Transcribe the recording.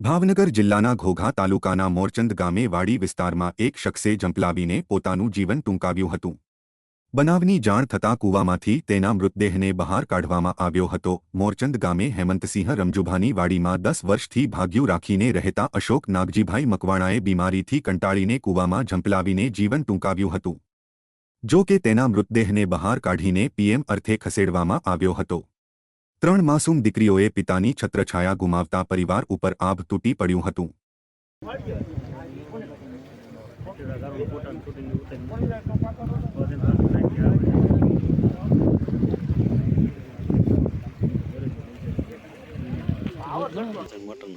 ભાવનગર જિલ્લાના ઘોઘા તાલુકાના મોરચંદ ગામે વાડી વિસ્તારમાં એક શખ્સે જંપલાવીને પોતાનું જીવન ટૂંકાવ્યું હતું. બનાવની જાણ થતાં કૂવામાંથી તેના મૃતદેહને બહાર કાઢવામાં આવ્યો હતો. મોરચંદ ગામે હેમંતસિંહ રમજુભાની વાડીમાં દસ વર્ષથી ભાગ્યું રાખીને રહેતા અશોક નાગજીભાઈ મકવાણાએ બીમારીથી કંટાળીને કૂવામાં ઝંપલાવીને જીવન ટૂંકાવ્યું હતું. જો કે તેના મૃતદેહને બહાર કાઢીને પીએમ અર્થે ખસેડવામાં આવ્યો હતો. ત્રણ માસૂમ દીકરીઓએ પિતાની છત્રછાયા ગુમાવતા પરિવાર ઉપર આભ તૂટી પડ્યું હતું. મટન